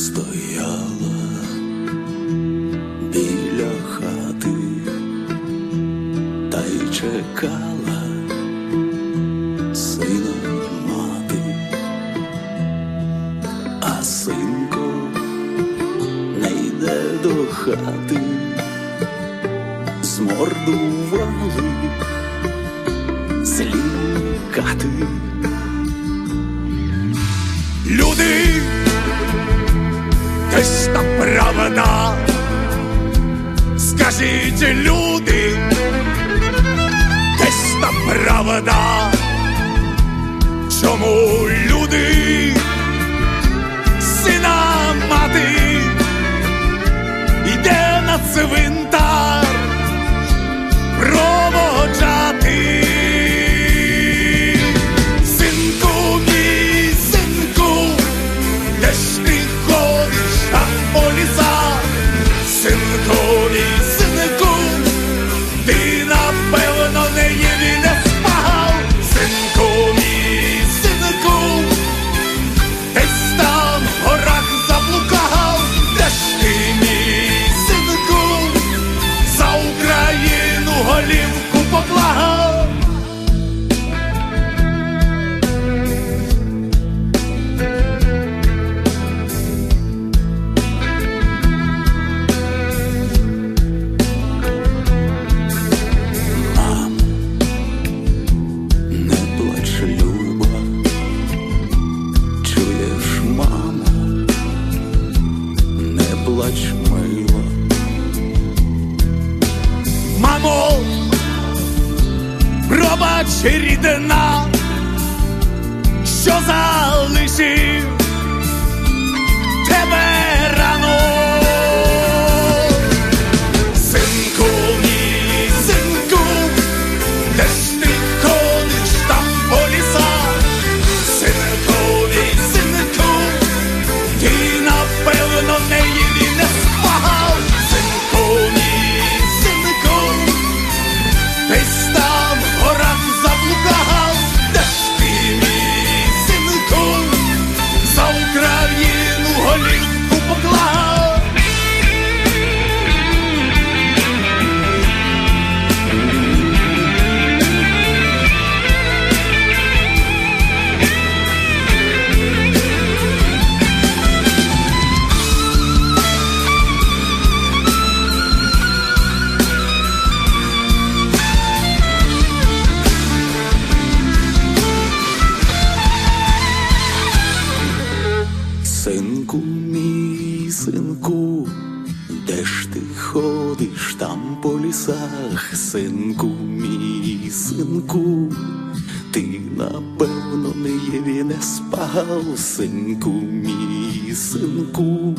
стояла біля хати та й чекала сина мати, а синко не йде до хати, змордували злі кати. чиста правда. Скажіть, люди, чиста правда. плач мило. Мамо, пробач рідина, що залишив. Синку мій, синку, де ж ти ходиш там по лісах, синку мій, синку, ти напевно не є не спав, синку мій, синку,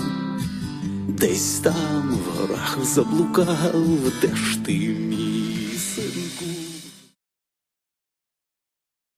десь там в горах заблукав, де ж ти мій.